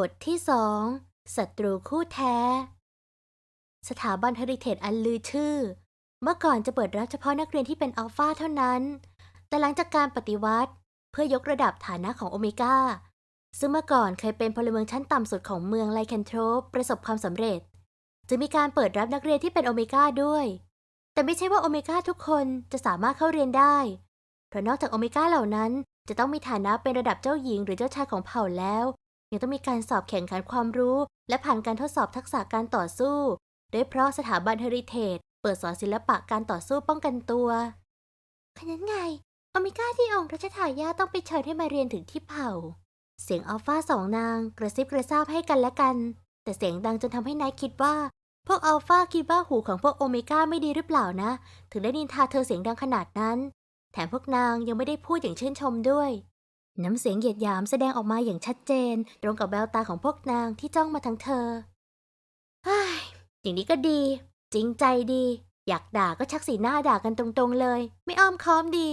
บทที่สองศัตรูคู่แท้ สถาบันเฮริเทจอันลือชื่อ เมื่อก่อนจะเปิดรับเฉพาะนักเรียนที่เป็นอัลฟาเท่านั้น แต่หลังจากการปฏิวัติ เพื่อยกระดับฐานะของโอเมก้า ซึ่งเมื่อก่อนเคยเป็นพลเมืองชั้นต่ำสุดของเมืองไลแคนโทรปประสบความสำเร็จจึงมีการเปิดรับนักเรียนที่เป็นโอเมก้าด้วย แต่ไม่ใช่ว่าโอเมก้าทุกคนจะสามารถเข้าเรียนได้ เพราะนอกจากโอเมก้าเหล่านั้นจะต้องมีฐานะเป็นระดับเจ้าหญิงหรือเจ้าชายของเผ่าแล้ว ยังต้องมีการสอบแข่งขันความรู้ และผ่านการทดสอบทักษะการต่อสู้ โดยเพราะสถาบันเฮริเทจเปิดสอนศิลปะการต่อสู้ป้องกันตัวขนั้นไงโอเมก้าที่องค์รัชทายาต้องไปเชิญให้มาเรียนถึงที่เผ่า เสียงอัลฟาสองนางกระซิบกระซาบให้กันและกัน แต่เสียงดังจนทำให้นายคิดว่า พวกอัลฟาคิดว่าหูของพวกโอเมก้าไม่ดีหรือเปล่านะ ถึงได้นินทาเธอเสียงดังขนาดนั้น แถมพวกนางยังไม่ได้พูดอย่างชื่นชมด้วย น้ำเสียงเหยียดหยามแสดงออกมาอย่างชัดเจน ตรงกับแววตาของพวกนางที่จ้องมาทางเธอเฮ้อย่างนี้ก็ดี จริงใจดี อยากด่าก็ชักสีหน้าด่ากันตรงๆเลย ไม่อ้อมค้อมดี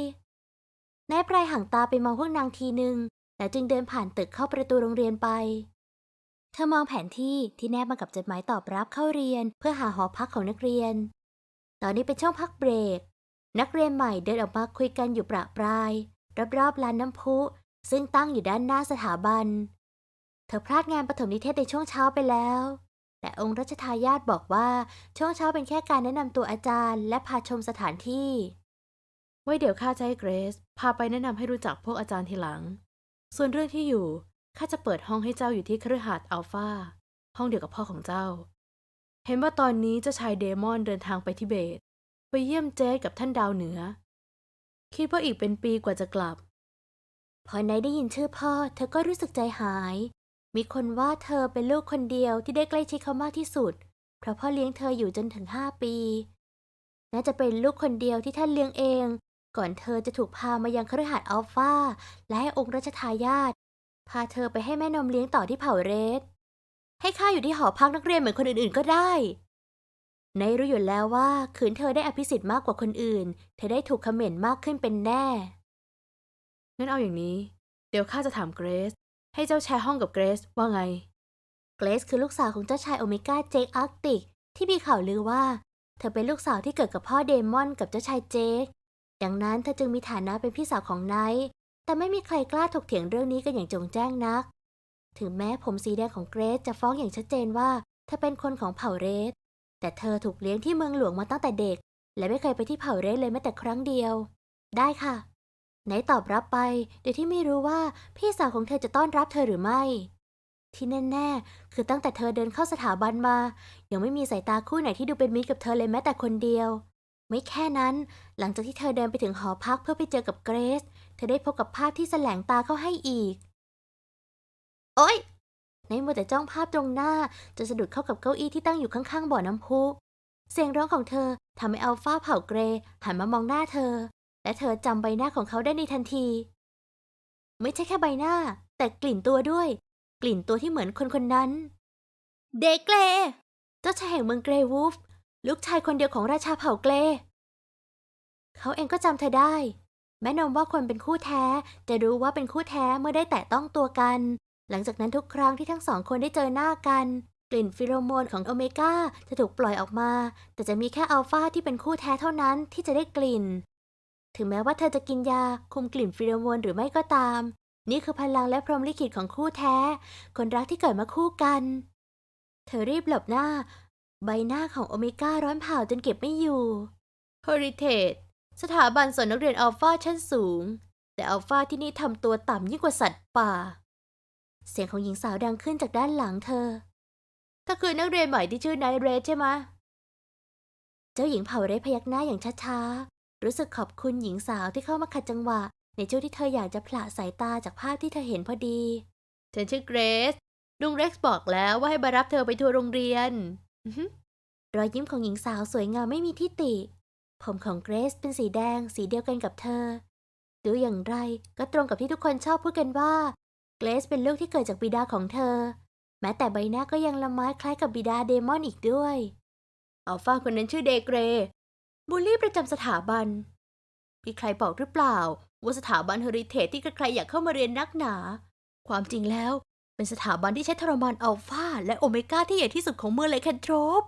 นายไพรห่างตาไปมองพวกนางทีหนึ่งแล้วจึงเดินผ่านตึกเข้าประตูโรงเรียนไป เธอมองแผนที่ที่แนบมากับจดหมายตอบรับเข้าเรียน เพื่อหาหอพักของนักเรียน ตอนนี้เป็นช่วงพักเบรก นักเรียนใหม่เดินออกมาคุยกันอยู่ประปรายรอบๆลานน้ำพุ ซึ่งตั้งอยู่ด้านหน้าสถาบัน เธอพลาดงานปฐมนิเทศในช่วงเช้าไปแล้ว แต่องค์รัชทายาทบอกว่าช่วงเช้าเป็นแค่การแนะนำตัวอาจารย์ และพาชมสถานที่ ไว้เดี๋ยวข้าจะให้เกรซพาไปแนะนำให้รู้จักพวกอาจารย์ทีหลัง ส่วนเรื่องที่อยู่ข้าจะเปิดห้องให้เจ้าอยู่ที่คฤหาสน์อัลฟาห้องเดียวกับพ่อของเจ้า เห็นว่าตอนนี้เจ้าชายเดมอนเดินทางไปทิเบต ไปเยี่ยมเจสกับท่านดาวเหนือ คิดว่าอีกเป็นปีกว่าจะกลับ พอนได้ยินชื่อพ่อ เธอก็รู้สึกใจหาย มีคนว่าเธอเป็นลูกคนเดียวที่ได้ใกล้ชิดเขามากที่สุด เพราะพ่อเลี้ยงเธออยู่จนถึงห้าปี น่าจะเป็นลูกคนเดียวที่ท่านเลี้ยงเอง ก่อนเธอจะถูกพามายังคฤหาสน์อัลฟาและให้องค์รัชทายาทพาเธอไปให้แม่นมเลี้ยงต่อที่เผ่าเรส ให้ข้าอยู่ที่หอพักนักเรียนเหมือนคนอื่นๆก็ได้ในรู้อยู่แล้วว่าขืนเธอได้อภิสิทธิ์มากกว่าคนอื่น เธอได้ถูกคอมเมนมากขึ้นเป็นแน่ งั้นเอาอย่างนี้ เดี๋ยวข้าจะถามเกรซให้เจ้าแชร์ห้องกับเกรซว่าไง เกรซคือลูกสาวของเจ้าชายโอเมก้าเจคอาร์ติก ที่มีข่าวลือว่า เธอเป็นลูกสาวที่เกิดกับพ่อเดมอนกับเจ้าชายเจค ดังนั้นเธอจึงมีฐานะเป็นพี่สาวของไนท์ แต่ไม่มีใครกล้าถกเถียงเรื่องนี้กันอย่างจงแจ้งนัก ถึงแม้ผมสีแดงของเกรซจะฟ้องอย่างชัดเจนว่าเธอเป็นคนของเผ่าเรส แต่เธอถูกเลี้ยงที่เมืองหลวงมาตั้งแต่เด็ก และไม่เคยไปที่เผ่าเรสเลยแม้แต่ครั้งเดียว ได้ค่ะ ไนตอบรับไปโดยที่ไม่รู้ว่าพี่สาวของเธอจะต้อนรับเธอหรือไม่ ที่แน่ ๆ คือตั้งแต่เธอเดินเข้าสถาบันมา ยังไม่มีสายตาคู่ไหนที่ดูเป็นมิตรกับเธอเลยแม้แต่คนเดียว ไม่แค่นั้น หลังจากที่เธอเดินไปถึงหอพักเพื่อไปเจอกับเกรซเธอได้พบกับภาพที่แสลงตาเข้าให้อีก โอ๊ยในมัวแต่จ้องภาพตรงหน้าจนสะดุดเข้ากับเก้าอี้ที่ตั้งอยู่ข้างๆบ่อน้ำพุ เสียงร้องของเธอทำให้อัลฟาเผ่าเกรหันมามองหน้าเธอ และเธอจำใบหน้าของเขาได้ในทันที ไม่ใช่แค่ใบหน้า แต่กลิ่นตัวด้วย กลิ่นตัวที่เหมือนคนคนนั้น เดเกรเจ้าชายแห่งเมืองเกรวูฟลูกชายคนเดียวของราชาเผ่าเกรเขาเองก็จำเธอได้ แม่นมว่าคนเป็นคู่แท้ จะรู้ว่าเป็นคู่แท้เมื่อได้แตะต้องตัวกัน หลังจากนั้นทุกครั้งที่ทั้งสองคนได้เจอหน้ากัน กลิ่นฟิโรโมนของโอเมก้าจะถูกปล่อยออกมา แต่จะมีแค่อัลฟาที่เป็นคู่แท้เท่านั้นที่จะได้กลิ่น ถึงแม้ว่าเธอจะกินยาคุมกลิ่นฟิโรโมนหรือไม่ก็ตาม นี่คือพลังและพรหมลิขิตของคู่แท้ คนรักที่เกิดมาคู่กัน เธอรีบหลบหน้า ใบหน้าของโอเมก้าร้อนเผาจนเก็บไม่อยู่ Heritage สถาบันสอนนักเรียนอัลฟาชั้นสูง แต่อัลฟาที่นี่ทำตัวต่ำยิ่งกว่าสัตว์ป่า เสียงของหญิงสาวดังขึ้นจากด้านหลังเธอ ถ้าคือนักเรียนใหม่ที่ชื่อนายเรสใช่ไหมเจ้าหญิงเผาเรศพยักหน้าอย่างช้าๆ รู้สึกขอบคุณหญิงสาวที่เข้ามาขัดจังหวะ ในช่วงที่เธออยากจะผละสายตาจากภาพที่เธอเห็นพอดี ฉันชื่อเกรซลุงเร็กซ์บอกแล้วว่าให้มารับเธอไปทัวร์โรงเรียนอือหือรอยยิ้มของหญิงสาวสวยงามไม่มีที่ติ ผมของเกรซเป็นสีแดงสีเดียวกันกับเธอ ดูอย่างไรก็ตรงกับที่ทุกคนชอบพูดกันว่า เกรซเป็นลูกที่เกิดจากบิดาของเธอ แม้แต่ใบหน้าก็ยังละไม้คล้ายกับบิดาเดมอนอีกด้วยอัลฟาคนนั้นชื่อเดเกร บูลลี่ประจำสถาบัน มีใครบอกหรือเปล่า ว่าสถาบันเฮริเทจที่ใครๆอยากเข้ามาเรียนนักหนา ความจริงแล้ว เป็นสถาบันที่ใช้ทรมานอัลฟาและโอเมก้าที่ใหญ่ที่สุดของเมืองเลยแคนโทรป